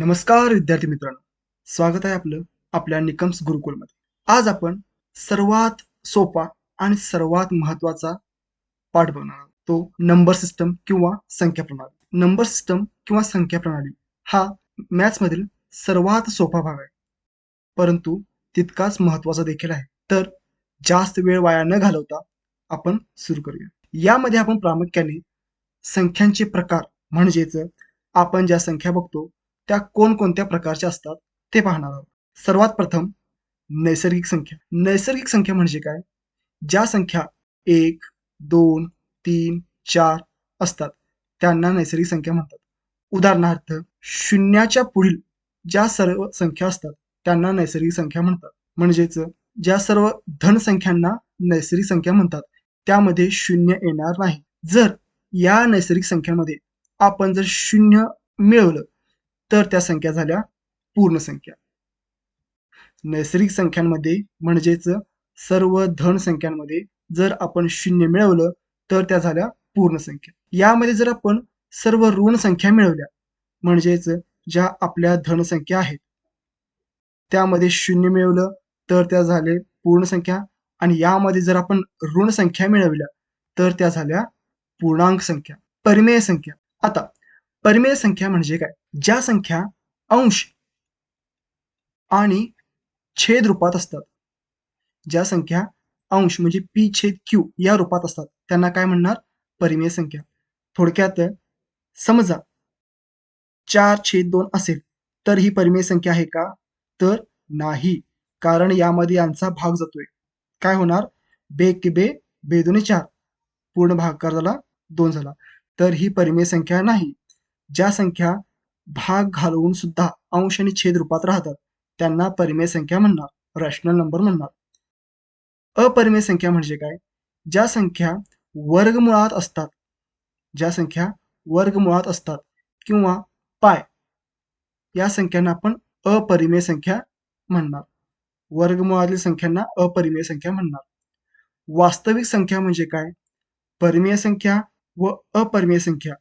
नमस्कार विद्यार्थी मित्रांनो. स्वागत आहे आपलं आपल्या निकम्स गुरुकुलमध्ये. आज आपण सर्वात सोपा आणि सर्वात महत्त्वाचा पाठ बघणार आहोत. तो नंबर सिस्टम किंवा संख्या प्रणाली. नंबर सिस्टम किंवा संख्या प्रणाली हा मॅथ्स मधील सर्वात सोपा भाग आहे. परंतु तितकाच महत्त्वाचा देखील आहे. तर जास्त वेळ वाया न घालवता आपण सुरू करूया. यामध्ये आपण प्रामुख्याने संख्यांचे प्रकार म्हणजेच आपण ज्या संख्या बघतो त्या कोणकोणत्या प्रकारच्या असतात ते पाहणार आहोत. सर्वात प्रथम नैसर्गिक संख्या. नैसर्गिक संख्या म्हणजे काय? ज्या संख्या एक दोन तीन चार असतात त्यांना नैसर्गिक संख्या म्हणतात. उदाहरणार्थ शून्याच्या पुढील ज्या सर्व संख्या असतात त्यांना नैसर्गिक संख्या म्हणतात. म्हणजेच ज्या सर्व धनसंख्यांना नैसर्गिक संख्या म्हणतात त्यामध्ये शून्य येणार नाही. जर या नैसर्गिक संख्यामध्ये आपण जर शून्य मिळवलं तर त्या संख्या झाल्या पूर्ण संख्या. नैसर्गिक संख्यांमध्ये म्हणजेच सर्व धन संख्यांमध्ये जर आपण शून्य मिळवलं तर त्या झाल्या पूर्ण संख्या. यामध्ये जर आपण सर्व ऋण संख्या मिळवल्या म्हणजेच ज्या आपल्या धनसंख्या आहेत त्यामध्ये शून्य मिळवलं तर त्या झाले पूर्ण संख्या. आणि यामध्ये जर आपण ऋण संख्या मिळवल्या तर त्या झाल्या पूर्णांक संख्या परिमेय संख्या. आता परिमेय संख्या म्हणजे काय? ज्या संख्या अंश आणि छेद रूपात असतात. ज्या संख्या अंश म्हणजे पी छेद क्यू या रूपात असतात. त्यांना काय म्हणणार? परिमेय संख्या. थोडक्यात समजा चार छेद दोन असेल तर ही परिमेय संख्या आहे का? तर नाही. कारण यामध्ये यांचा भाग जातोय. काय होणार? बे के बे बेदोने चार. पूर्ण भागाकार झाला दोन झाला. तर ही परिमेय संख्या नाही. ज्या संख्या भाग घालवून सुद्धा अंश आणि छेद रूपात राहतात त्यांना परिमेय संख्या म्हणणार रॅशनल नंबर म्हणणार. अपरिमेय संख्या म्हणजे काय? ज्या संख्या वर्गमुळात असतात ज्या संख्या वर्गमुळात असतात किंवा पाय या संख्यांना आपण अपरिमेय संख्या म्हणणार. वर्गमुळातील संख्यांना अपरिमेय संख्या म्हणणार. वास्तविक संख्या म्हणजे काय? परिमेय संख्या व अपरिमेय संख्या.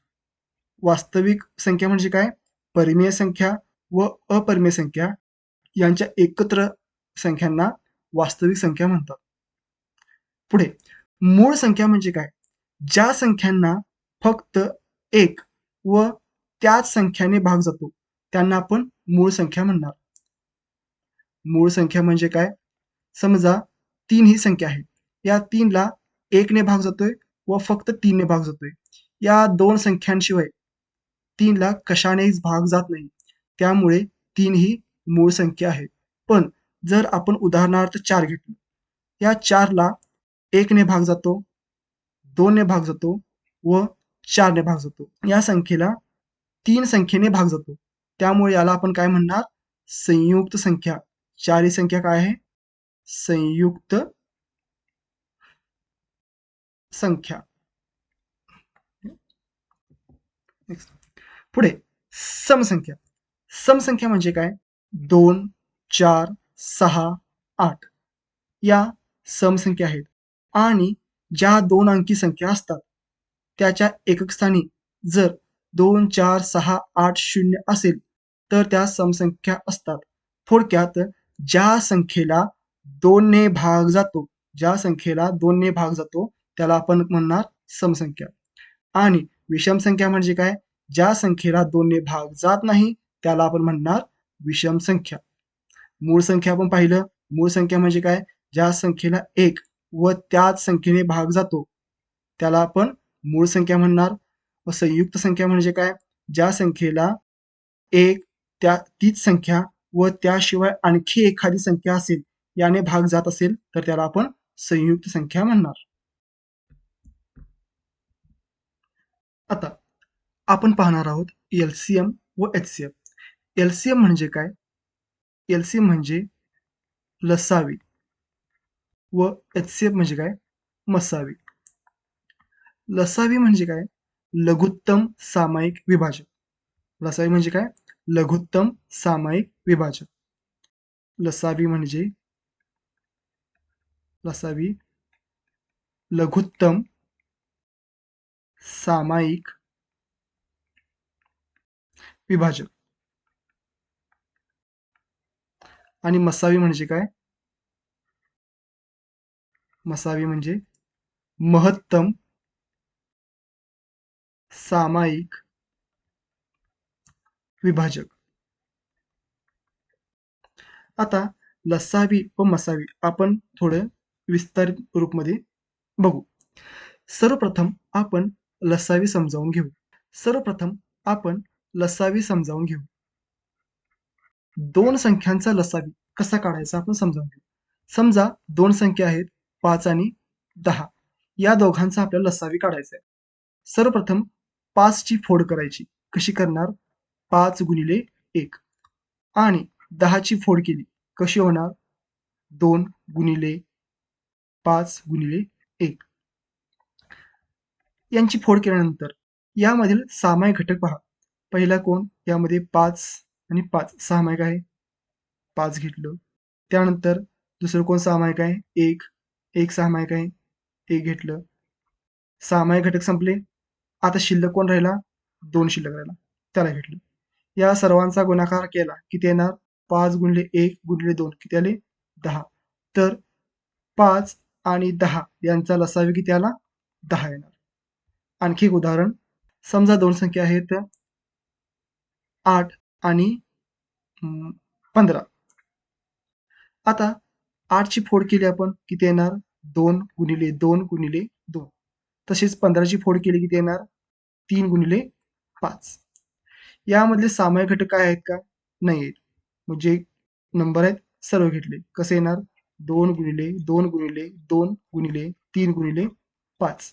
वास्तविक संख्या म्हणजे काय? परिमेय संख्या व अपरिमेय संख्या यांच्या एकत्र संख्यांना वास्तविक संख्या म्हणतात. पुढे मूळ संख्या म्हणजे काय? ज्या संख्यांना फक्त एक व त्याच संख्याने भाग जातो त्यांना आपण मूळ संख्या म्हणणार. मूळ संख्या म्हणजे काय? समजा तीन ही संख्या आहे. या तीनला एकने भाग जातोय व फक्त तीनने भाग जातोय. या दोन संख्यांशिवाय तीनला कशानेच भाग जात नाही. त्यामुळे तीन ही मूळ संख्या आहे. पण जर आपण उदाहरणार्थ चार घेतलं. या चारला एकने भाग जातो दोनने भाग जातो व चारने भाग जातो. या संख्येला तीन संख्येने भाग जातो. त्यामुळे याला आपण काय म्हणणार? संयुक्त संख्या. चार ही संख्या काय आहे? संयुक्त संख्या. पुढे समसंख्या. समसंख्या म्हणजे काय? दोन चार सहा आठ. या समसंख्या आहेत. आणि ज्या दोन अंकी संख्या असतात त्याच्या एकक स्थानी जर दोन चार सहा आठ शून्य असेल तर त्या समसंख्या असतात. थोडक्यात ज्या संख्येला दोनने भाग जातो ज्या संख्येला दोनने भाग जातो त्याला आपण म्हणणार समसंख्या. आणि विषम संख्या म्हणजे काय? ज्या संख्येला दोनने भाग जात नाही त्याला आपण म्हणणार विषम संख्या. मूळ संख्या आपण पाहिलं. मूळ संख्या म्हणजे काय? ज्या संख्येला एक व त्याच संख्येने भाग जातो त्याला आपण मूळ संख्या म्हणणार. व संयुक्त संख्या म्हणजे काय? ज्या संख्येला एक त्या तीच संख्या व त्याशिवाय आणखी एखादी संख्या असेल याने भाग जात असेल तर त्याला आपण संयुक्त संख्या म्हणणार. आता आपण पाहणार आहोत एल सीएम व एचसीएम एम म्हणजे काय? एलसीएम म्हणजे लसावी व एच सी एफ म्हणजे काय? मसावी. लसावी म्हणजे काय? लघुत्तम सामायिक विभाजक लसावी म्हणजे काय? लघुत्तम सामायिक विभाजक लसावी म्हणजे लसावी लघुत्तम सामायिक विभाजक आणि मसावी म्हणजे काय? मसावी म्हणजे महत्तम सामायिक विभाजक. आता लसावी व मसावी आपण थोडं विस्तारित रूपमध्ये बघू. सर्वप्रथम आपण लसावी समजावून घेऊ. सर्वप्रथम आपण लसावी समजावून घेऊ. दोन संख्यांचा लसावी कसा काढायचा आपण समजावून घेऊ. समजा दोन संख्या आहेत पाच आणि दहा. या दोघांचा आपल्याला लसावी काढायचा आहे. सर्वप्रथम पाचची फोड करायची. कशी करणार? पाच गुणिले एक. आणि दहाची फोड केली. कशी होणार? दोन गुणिले पाच गुणिले एक. यांची फोड केल्यानंतर यामधील सामायिक घटक पहा. पहिला कोण? यामध्ये पाच आणि पाच. सामायिक आहे. पाच घेतलं. त्यानंतर दुसरं कोण सामायिक आहे? एक. एक सामायिक आहे. एक घेतलं. सामायिक घटक संपले. आता शिल्लक कोण राहिला? दोन शिल्लक राहिला. त्याला घेतलं. या सर्वांचा गुणाकार केला. किती येणार? पाच गुणले एक गुणले दोन. किती आले? दहा. तर पाच आणि दहा यांचा लसावी किती आला? दहा येणार. आणखी एक उदाहरण. समजा दोन संख्या आहेत. आठ आणि पंधरा. आता आठची फोड केली आपण किती येणार? दोन गुणिले दोन गुणिले दोन. तसेच पंधराची फोड केली किती येणार? तीन गुणिले पाच. यामधले सामायिक घटक काय आहेत का? नाही आहेत. म्हणजे नंबर आहेत सर्व घेतले. कसे येणार? दोन गुणिले दोन गुणिले दोन गुणिले तीन गुणिले पाच.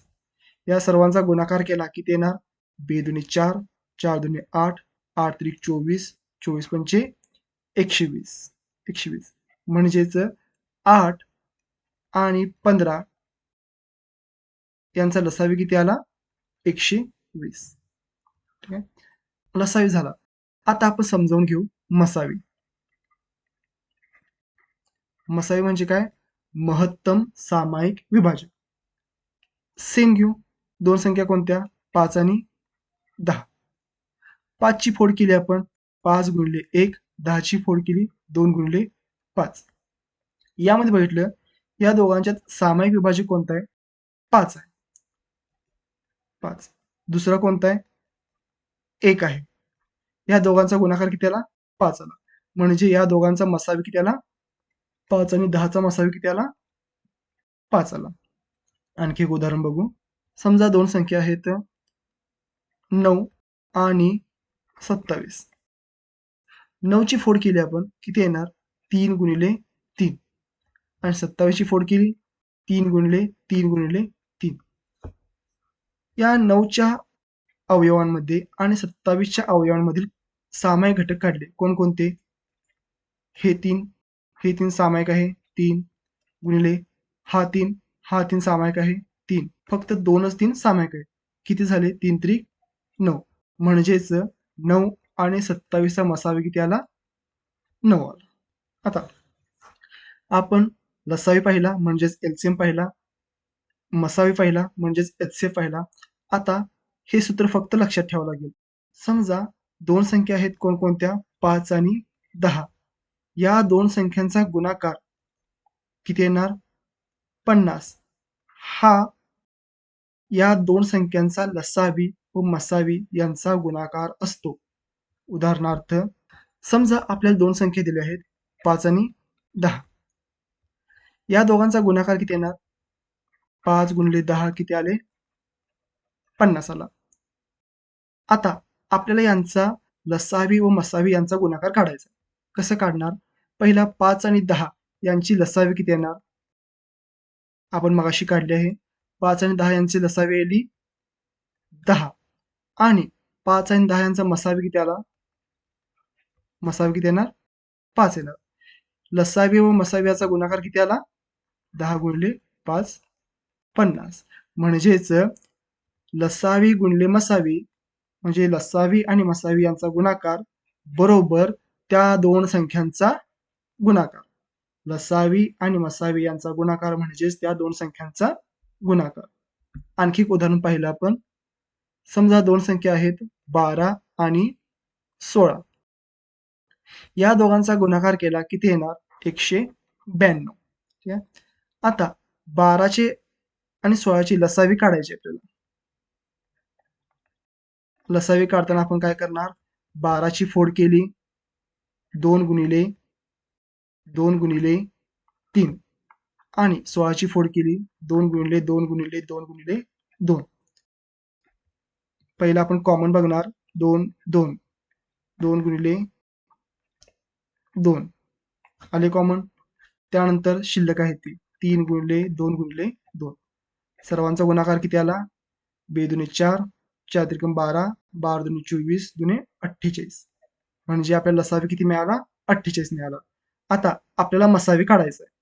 या सर्वांचा गुणाकार केला किती येणार? बे दुने चार चार दुने आठ आठ त्रिक चोवीस चोवीस म्हणजे पंचे एकशे वीस एकशे वीस म्हणजेच आठ आणि पंधरा यांचा लसावी किती आला? एकशे वीस ठीक आहे? लसावी झाला. आता आपण समजावून घेऊ मसावी. मसावी म्हणजे काय? महत्तम सामायिक विभाजन. सेम घेऊ. दोन संख्या कोणत्या? पाच आणि दहा. पाचची फोड केली आपण पाच गुणले एक दहाची फोड केली दोन गुणले पाच. यामध्ये बघितलं या दोघांच्यात सामायिक विभाजक कोणता आहे? पाच आहे. पाच. दुसरा कोणता आहे? एक आहे. या दोघांचा गुणाकार किती आला पाच आला. म्हणजे या दोघांचा मसावी किती आला पाच आणि दहाचा मसावी किती आला पाच आला. आणखी एक उदाहरण बघू. समजा दोन संख्या आहेत नऊ आणि सत्तावीस. नऊची फोड केली आपण किती येणार? तीन गुणिले तीन. आणि सत्तावीसची फोड केली तीन गुणिले तीन गुणिले तीन. या नऊच्या अवयवांमध्ये आणि सत्तावीसच्या अवयवांमधील सामायिक घटक काढले. कोणकोणते? हे तीन. हे तीन सामायिक आहे तीन. गुणिले हा तीन. हा तीन सामायिक आहे तीन. फक्त दोनच तीन सामायिक आहे किती झाले? तीन त्रिक नऊ. म्हणजेच नऊ आणि सत्तावीसचा मसावी किती आला? नऊ आला. आता आपण लसावी पाहिला म्हणजेच एलसीएम पाहिला मसावी पाहिला म्हणजेच एचसीएफ पाहिला. आता हे सूत्र फक्त लक्षात ठेवावं लागेल. समजा दोन संख्या आहेत कोणकोणत्या? पाच आणि दहा. या दोन संख्यांचा गुणाकार किती येणार? पन्नास. हा या दोन संख्यांचा लसावी व मसावी यांचा गुणाकार असतो. उदाहरणार्थ समजा आपल्याला दोन संख्या दिल्या आहेत पाच आणि दहा. या दोघांचा गुणाकार किती येणार? पाच गुणले दहा किती आले? पन्नास आला. आता आपल्याला यांचा लसावी व मसावी यांचा गुणाकार काढायचा कसं काढणार? पहिला पाच आणि दहा यांची लसावी किती येणार? आपण मगाशी काढली आहे. पाच आणि दहा यांची लसावी आली दहा. आणि पाच आणि दहा यांचा मसावी किती आला? मसावी किती येणार? पाच येणार. लसावी व मसावी याचा गुणाकार किती आला? दहा गुणले पाच पन्नास. म्हणजेच लसावी गुणले मसावी म्हणजे लसावी आणि मसावी यांचा गुणाकार बरोबर त्या दोन संख्यांचा गुणाकार. लसावी आणि मसावी यांचा गुणाकार म्हणजेच त्या दोन संख्यांचा गुणाकार. आणखी एक उदाहरण पाहिलं आपण. समजा दोन संख्या आहेत बारा आणि सोळा. या दोघांचा गुणाकार केला किती येणार? एकशे ब्याण्णव. ठीक आहे? आता बाराचे आणि सोळाची लसावी काढायची आपल्याला. लसावी काढताना आपण काय करणार? बाराची फोड केली. दोन गुणिले दोन गुणिले तीन. आणि सोळाची फोड केली. दोन गुणिले दोन गुणिले दोन गुणिले दोन. पहिला आपण कॉमन बघणार. दोन दोन. दोन गुणिले दोन. आले कॉमन त्यानंतर शिल्लक आहे ती. तीन गुणिले दोन गुणिले दोन. सर्वांचा गुणाकार किती आला? बेदुने चार चार त्रिकम बारा बारा दुने चोवीस दुने अठ्ठेचाळीस. म्हणजे आपल्याला लसावी किती मिळाला? अठ्ठेचाळीस मिळाला. आता आपल्याला मसावी काढायचा आहे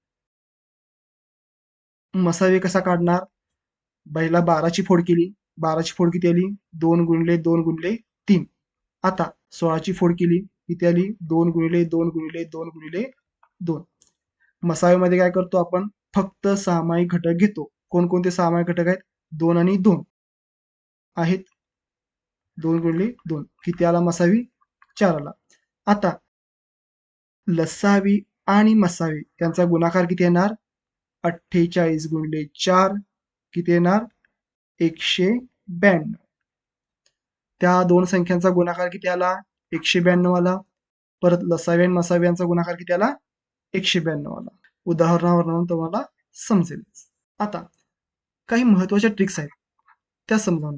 मसावी कसा काढणार? बैला बाराची फोड केली. बाराची फोड किती आली? दोन गुणिले दोन गुणिले तीन. आता सोळाची फोड केली किती आली? दोन गुणिले दोन गुणिले दोन गुणिले दोन. मसावेमध्ये काय करतो आपण? फक्त सामायिक घटक घेतो. कोणकोणते सामायिक घटक आहेत? दोन आणि दोन. आहेत. दोन गुणिले दोन. किती आला मसावी? चार आला. आता लसावी आणि मसावी यांचा गुणाकार किती येणार? अठ्ठेचाळीस गुणिले चार. किती येणार? एकशे ब्याण्णव. त्या दोन संख्यांचा गुणाकार किती आला? एकशे ब्याण्णव आला. परत लसावी आणि मसाव्यांचा गुणाकार किती आला? एकशे ब्याण्णव आला. उदाहरणावरून तुम्हाला समजेल. आता काही महत्त्वाच्या ट्रिक्स आहेत. त्या समजावून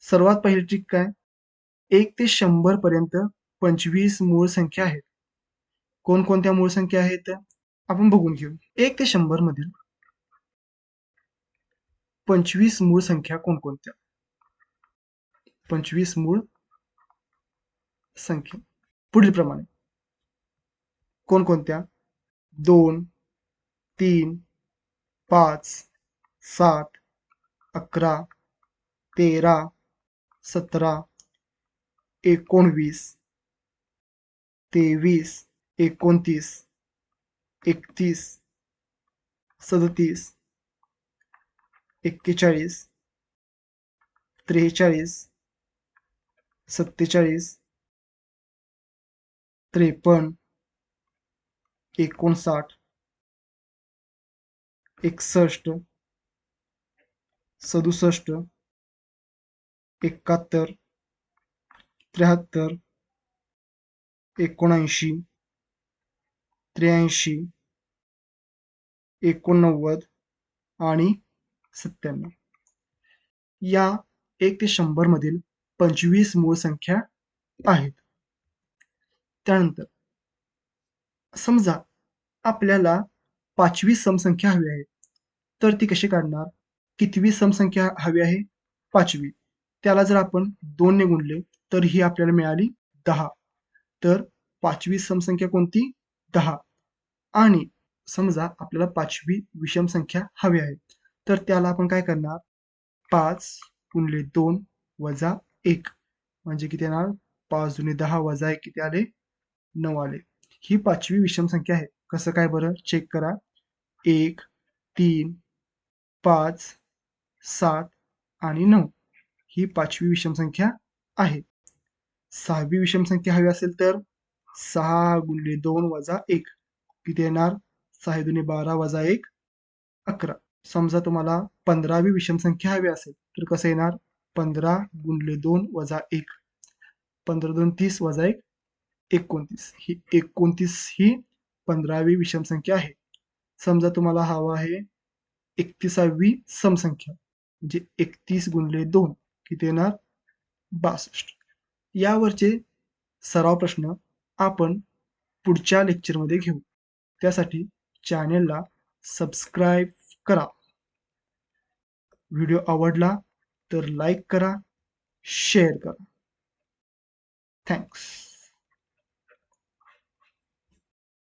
सर्वात पहिली ट्रिक काय? एक ते शंभर पर्यंत पंचवीस मूळ संख्या आहेत. कोणकोणत्या मूळ संख्या आहेत? आपण बघून घेऊ. एक ते शंभर मधील पंचवीस मूळ संख्या कोणकोणत्या? पंचवीस मूळ संख्या. पुढील प्रमाणे. कोणकोणत्या? दोन, तीन, पाच, सात, अकरा, तेरा, सतरा, एकोणवीस, तेवीस, एकोणतीस, एकतीस, सदतीस एक्केचाळीस त्रेचाळीस सत्तेचाळीस त्रेपन्न एकोणसाठ एकसष्ट सदुसष्ट एकाहत्तर त्र्याहत्तर एकोणऐंशी त्र्याऐंशी एकोणनव्वद आणि सत्त्याण्णव. या एक ते शंभर मधील पंचवीस मूळ संख्या आहेत. त्यानंतर समजा आपल्याला पाचवी समसंख्या हवी आहे तर ती कशी काढणार? कितवी समसंख्या हवी आहे? पाचवी. त्याला जर आपण दोनने गुणले तर ही आपल्याला मिळाली दहा. तर पाचवी समसंख्या कोणती? दहा. आणि समजा आपल्याला पाचवी विषम संख्या हवी आहे तर त्याला आपण काय करणार? पाच गुणले दोन वजा एक. म्हणजे किती येणार? पाच जुने दहा वजा एक किती आले? नऊ आले. ही पाचवी विषम संख्या आहे. कसं काय बरं? चेक करा. एक तीन पाच सात आणि नऊ. ही पाचवी विषम संख्या आहे. सहावी विषम संख्या हवी असेल तर सहा गुणले दोन वजा एक. किती येणार? सहा दुने बारा वजा एक अकरा. समजा तुम्हाला पंधरावी विषम संख्या हवी असेल तर कसं येणार? पंधरा गुणले दोन वजा एक. पंधरा दोन तीस वजा एक एकोणतीस. ही एकोणतीस ही पंधरावी विषम संख्या आहे. समजा तुम्हाला हवा आहे एकतीसावी समसंख्या म्हणजे एकतीस गुणले दोन. किती येणार? बासष्ट. यावरचे सराव प्रश्न आपण पुढच्या लेक्चरमध्ये घेऊ. त्यासाठी चॅनेलला सबस्क्राईब करा. व्हिडिओ आवडला तर लाईक करा शेअर करा. थँक्स.